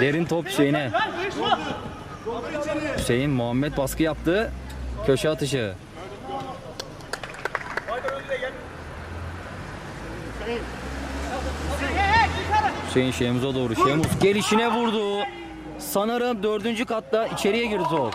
Derin top Hüseyin'e. Hüseyin Muhammed baskı yaptı. Köşe atışı. Hüseyin Şemuz'a doğru. Şemuz gelişine vurdu. Sanırım dördüncü katta içeriye girdi top.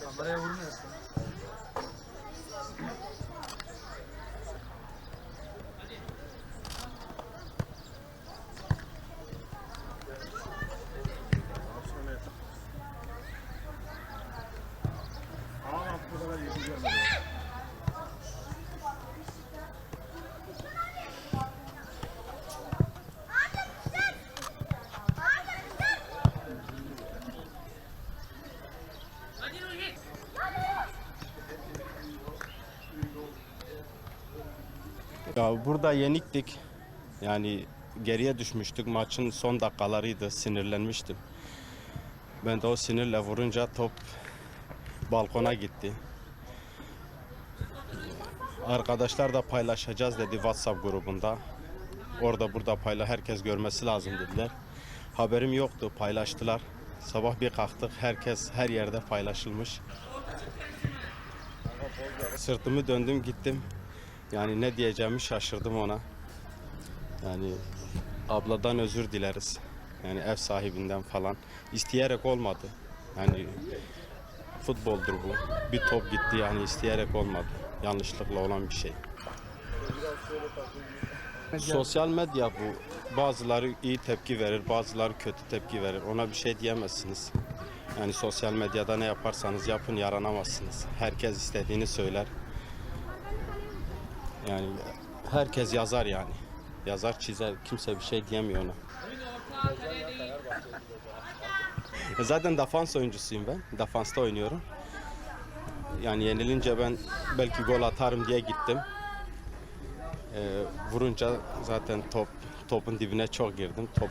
Kameraya vurmuyorsun. Burada yeniktik. Yani geriye düşmüştük. Maçın son dakikalarıydı. Sinirlenmiştim. Ben de o sinirle vurunca top balkona gitti. Arkadaşlar da paylaşacağız dedi WhatsApp grubunda. Orada burada payla herkes görmesi lazım dediler. Haberim yoktu paylaştılar. Sabah bir kalktık herkes her yerde paylaşılmış. Sırtımı döndüm gittim. Yani ne diyeceğimi şaşırdım ona. Yani abladan özür dileriz. Yani ev sahibinden falan. İsteyerek olmadı. Yani futboldur bu. Bir top gitti yani isteyerek olmadı. Yanlışlıkla olan bir şey. Sosyal medya bu. Bazıları iyi tepki verir, bazıları kötü tepki verir. Ona bir şey diyemezsiniz. Yani sosyal medyada ne yaparsanız yapın yaranamazsınız. Herkes istediğini söyler. Yani herkes yazar yani. Yazar çizer kimse bir şey diyemiyor ona. E Zaten defans oyuncusuyum ben. Defansta oynuyorum. Yani yenilince ben belki gol atarım diye gittim. E, vurunca zaten top topun dibine çok girdim. Top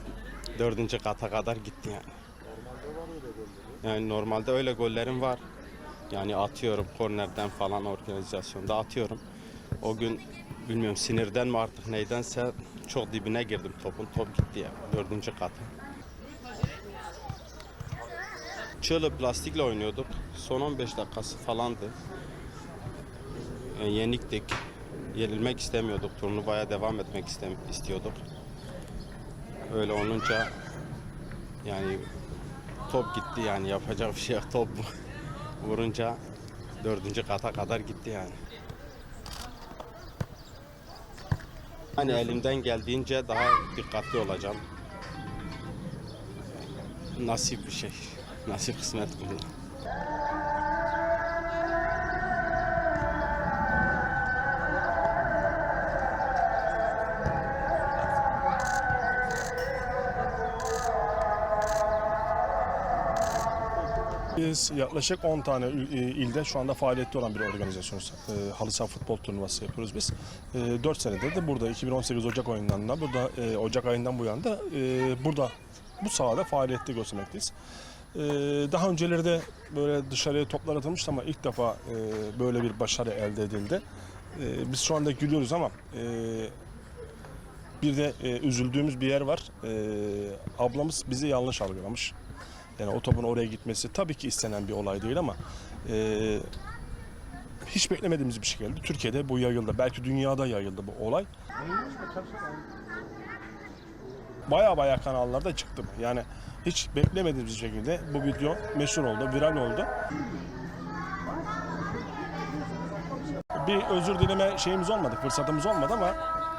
dördüncü kata kadar gitti yani. Yani normalde öyle gollerim var. Yani atıyorum kornerden falan organizasyonda atıyorum. O gün bilmiyorum sinirden mi artık neydense çok dibine girdim topun. Top gitti ya dördüncü katı. Çığlı plastikle oynuyorduk. Son 15 dakikası falandı. Yani yeniktik. Yenilmek istemiyorduk. Turnuvaya devam etmek istiyorduk. Öyle olunca yani top gitti yani yapacak bir şey yok. Top vurunca dördüncü kata kadar gitti yani. Hani elimden geldiğince daha dikkatli olacağım. Nasip bir şey. Nasip kısmet bunlar. Biz yaklaşık 10 tane e, ilde şu anda faaliyette olan bir organizasyonuz. E, halı saha futbol turnuvası yapıyoruz biz. E, 4 senedir de burada 2018 Ocak ayından da burada e, Ocak ayından bu yana da e, burada bu sahada faaliyette göstermekteyiz. E, daha önceleri de böyle dışarıya toplar atılmıştı ama ilk defa böyle bir başarı elde edildi. Biz şu anda gülüyoruz ama bir de üzüldüğümüz bir yer var. Ablamız bizi yanlış algılamış. Yani o topun oraya gitmesi tabii ki istenen bir olay değil ama e, hiç beklemediğimiz bir şey geldi. Türkiye'de bu yayıldı. Belki dünyada yayıldı bu olay. Baya baya kanallarda çıktı bu. Yani hiç beklemediğimiz şekilde bu video meşhur oldu, viral oldu. bir özür dileme şeyimiz olmadı, fırsatımız olmadı ama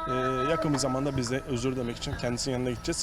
e, yakın bir zamanda biz de özür dilemek için kendisinin yanına gideceğiz.